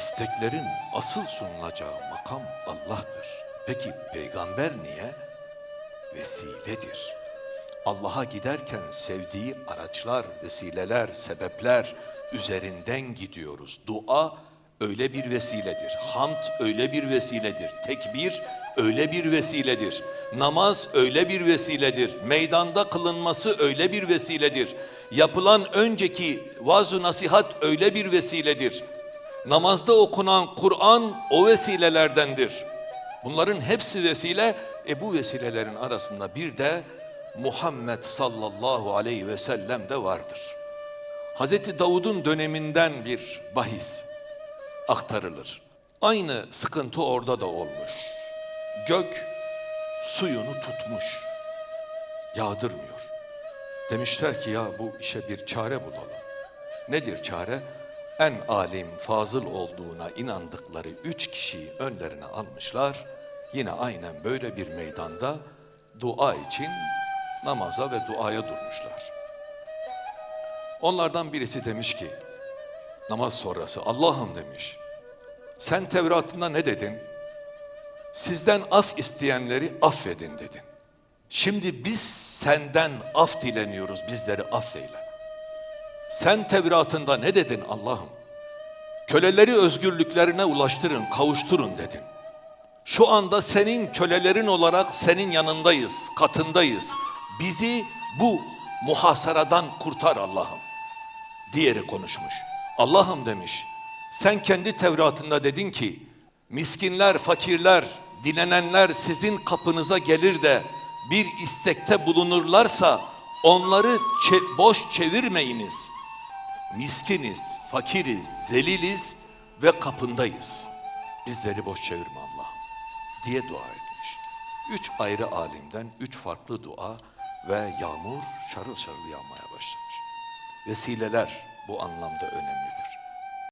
isteklerin asıl sunulacağı makam Allah'tır. Peki peygamber niye? Vesiledir. Allah'a giderken sevdiği araçlar, vesileler, sebepler üzerinden gidiyoruz. Dua öyle bir vesiledir. Hamd öyle bir vesiledir. Tekbir öyle bir vesiledir. Namaz öyle bir vesiledir. Meydanda kılınması öyle bir vesiledir. Yapılan önceki vaaz nasihat öyle bir vesiledir. Namazda okunan Kur'an o vesilelerdendir. Bunların hepsi vesile. E bu vesilelerin arasında bir de Muhammed sallallahu aleyhi ve sellem de vardır. Hazreti Davud'un döneminden bir bahis aktarılır. Aynı sıkıntı orada da olmuş. Gök suyunu tutmuş. Yağdırmıyor. Demişler ki ya bu işe bir çare bulalım. Nedir çare? En alim, fazıl olduğuna inandıkları üç kişiyi önlerine almışlar. Yine aynen böyle bir meydanda dua için namaza ve duaya durmuşlar. Onlardan birisi demiş ki, namaz sonrası Allah'ım demiş, sen Tevrat'ında ne dedin? Sizden af isteyenleri affedin dedin. Şimdi biz senden af dileniyoruz, bizleri affeyle. Sen Tevrat'ında ne dedin Allah'ım? Köleleri özgürlüklerine ulaştırın, kavuşturun dedin. Şu anda senin kölelerin olarak senin yanındayız, katındayız. Bizi bu muhasaradan kurtar Allah'ım. Diğeri konuşmuş. Allah'ım demiş. Sen kendi Tevrat'ında dedin ki miskinler, fakirler, dilenenler sizin kapınıza gelir de bir istekte bulunurlarsa onları boş çevirmeyiniz. Miskiniz, fakiriz, zeliliz ve kapındayız. Bizleri boş çevirme Allah'ım diye dua etmiş. Üç ayrı alimden üç farklı dua ve yağmur şarıl şarıl yağmaya başlamış. Vesileler bu anlamda önemlidir.